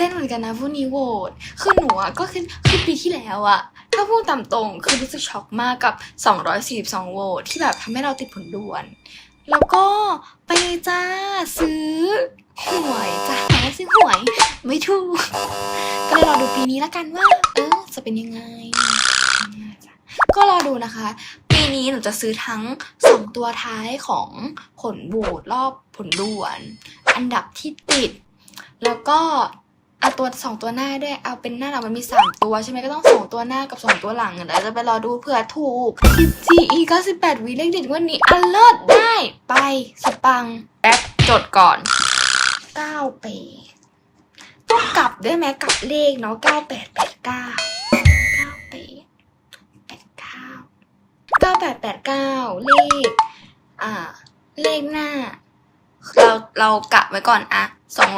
ต้นเหมือนกันนะพรุ่งนี้โหวตคือหนูอะก็คือคือปีที่แล้วอะถ้าพูดตามตรงคือรู้สึกช็อกมากกับ 242โหวตที่แบบทำให้เราติดผลด่วน แล้วก็ไปจ้าซื้อหวยจ้าซื้อหวยไม่ถูก ก็เลยรอดูปีนี้ละกันว่า เออจะเป็นยังไง ก็รอดูนะคะ ปีนี้หนูจะซื้อทั้งสองตัวท้ายของผลโหวตรอบผลด่วน อันดับที่ติด แล้วก็ เอาตัวสองตัวหน้าด้วย เอาเป็นหน้าหลังมันมีสามตัวใช่ไหมก็ต้องสองตัวหน้ากับสองตัวหลังแล้วจะไปรอดูเผื่อถูก TGE 98วิเลขเด็ดวันนี้อันเลิศได้ ไปสปังแป๊บจดก่อน9เปต้องกลับด้วยไหมกลับเลขเนาะ9889 98 89 9889เลขอ่า เลขหน้า เราเรากะไว้ก่อนอะ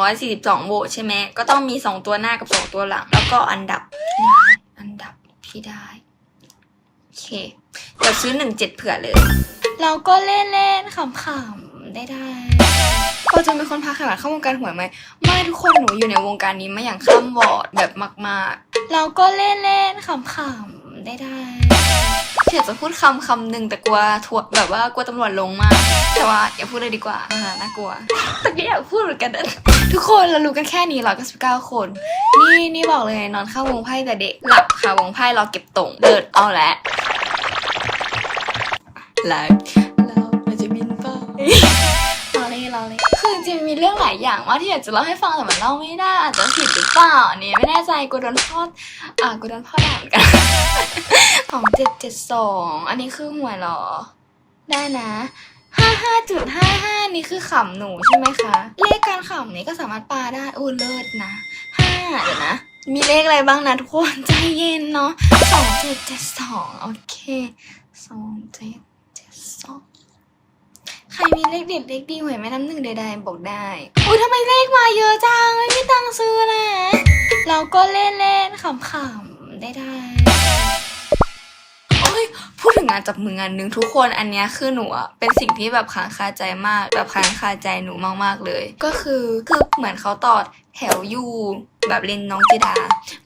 242โหวตใช่ไหมก็ต้องมี 2 ตัวหน้ากับ 2 ตัวหลัง แล้วก็อันดับที่ได้อันดับที่ได้โอเคเดี๋ยวซื้อ 17 เผื่อเลย เราก็เล่นเล่นๆขำๆได้ได้พอจะมีคนพาขนาดเข้าวงการหวยไหมไม่ทุกคนหนูอยู่ในวงการนี้มาอย่างข้ามวอร์ดแบบมาก ๆ เราก็เล่นเล่นๆขำๆ ได้ได้เดี๋ยวจะพูดคำคำหนึ่งแต่กลัวทัวแบบว่ากลัวตำรวจลงมาก แต่ว่าอย่าพูดเลยดีกว่าอ่าน่ากลัวแต่ก็อยากพูดเหมือนกันนะทุกคนเรารู้กันแค่นี้ร้อยเก้าสิบเก้าคน นี่นี่บอกเลยนอนเข้าวงไพ่แต่เด็กหลับค่ะวงไพ่รอเก็บตงเดินเอาแหละแล้วเราเราจะบินไป ริงๆมีเรื่องหลายอย่างมาที่อยากจะเล่าให้ฟังแต่มันเล่าไม่ได้อาจจะผิดหรือเปล่าอันนี้ไม่แน่ใจกูโดนพ่ออะกูโดนพ่อด่าเหมือนกันของเจ็ดเจ็ดสองอันนี้คือหวยหรอ ได้นะห้าห้าจุดห้าห้านี่คือขำหนูใช่ไหมคะ เลขการขำนี้ก็สามารถปาได้อู้เลิศนะห้าเดี๋ยวนะมีเลขอะไรบ้างนะทุกคนใจเย็นเนาะสองเจ็ดเจ็ดสองโอเคสองเจ็ดเจ็ดสอง ใครมีเลขเด็ดเลขดีหวยแม่น้ำหนึ่งใดๆบอกได้ อุ้ยทำไมเลขมาเยอะจัง ไม่มีตังค์ซื้อนะ เราก็เล่นเล่นๆขำๆได้ได้โอ้ยพูดถึงงานจับมืองานหนึ่งทุกคนอันเนี้ยคือหนูอะเป็นสิ่งที่แบบค้างคาใจมากแบบค้างคาใจหนูมากๆเลย ก็คือคือเหมือนเขาต่อแถวอยู่แบบเล่นน้องจิดา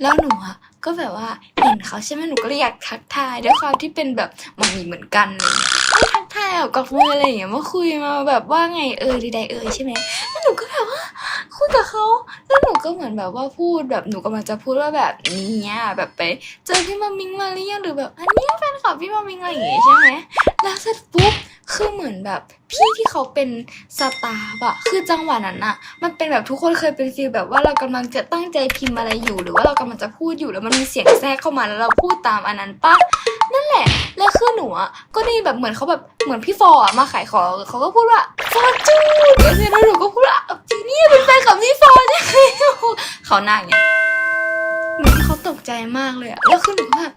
แล้วหนูอะก็แบบว่าเห็นเขาใช่ไหมหนูก็เลยอยากทักทายด้วยความที่เป็นแบบมันมีเหมือนกันเลย แบบกับมืออะไรอย่างเงี้ยมาคุยมาแบบว่าไงเออดีใดเออใช่ไหมแล้วหนูก็แบบว่าคุยกับเขาแล้วหนูก็เหมือนแบบว่าพูดแบบหนูกำลังจะพูดว่าแบบนี้แบบไป เจอพี่มามิงมาหรือยังหรือแบบ อันนี้แฟนคลับพี่มามิงอะไรอย่างเงี้ยใช่ไหมแล้วเสร็จปุ๊บคือเหมือนแบบพี่ที่เขาเป็นสตาร์อะคือจังหวะนั้นอะมันเป็นแบบทุกคนเคยเป็นฟีลแบบว่าเรากำลังจะตั้งใจพิมพ์อะไรอยู่ หรือว่าเรากำลังจะพูดอยู่แล้วมันมีเสียงแทรกเข้ามาแล้วเราพูดตามอันนั้นปะ นั่นแหละ แล้วคือหนูอะก็ได้แบบเหมือนเขาแบบเหมือนพี่ฟอร์อะมาขายของเขาก็พูดว่าฟอร์จูนแล้วหนูก็พูดว่าจีนี่เป็นแฟนกับพี่ฟอร์ใช่ไหมเขาหน้าอย่างเงี้ยหนูเขาตกใจมากเลยอะแล้วคือหนูแบบ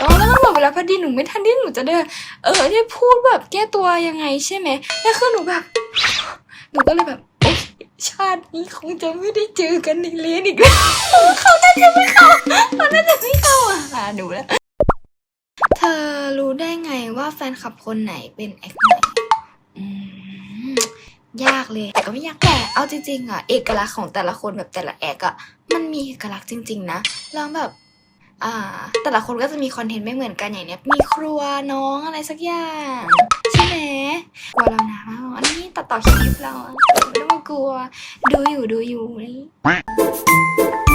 ก็แล้วมันหมดเวลาพอดีหนูไม่ทันที่หนูจะเดินเออได้พูดแบบแก้ตัวยังไงใช่ไหมแล้วคือหนูแบบหนูก็เลยแบบโอ๊ยชาตินี้คงจะไม่ได้เจอกันในเรียนอีกแล้วเขาน่าจะไม่เข้าเขาน่าจะไม่เข้าอะหาหนูแล้ว อรู้ได้ไงว่าแฟนคลับคนไหนเป็นแอคไหนอืมยากเลยแต่ก็ไม่ยากแต่เอาจริงๆอะเอกลักษณ์ของแต่ละคนแบบแต่ละแอคอะมันมีเอกลักษณ์จริง ๆ นะล้วแบบอ่าแต่ละคนก็จะมีคอนเทนต์ไม่เหมือนกันอย่างเนี้ยมีครัวน้องอะไรสักอย่างใช่ไหมกลัวเรานะอันนี้ตัดต่อคลิปเราอะไม่ต้องมากลัว ดูอยู่ดูอยู่นี่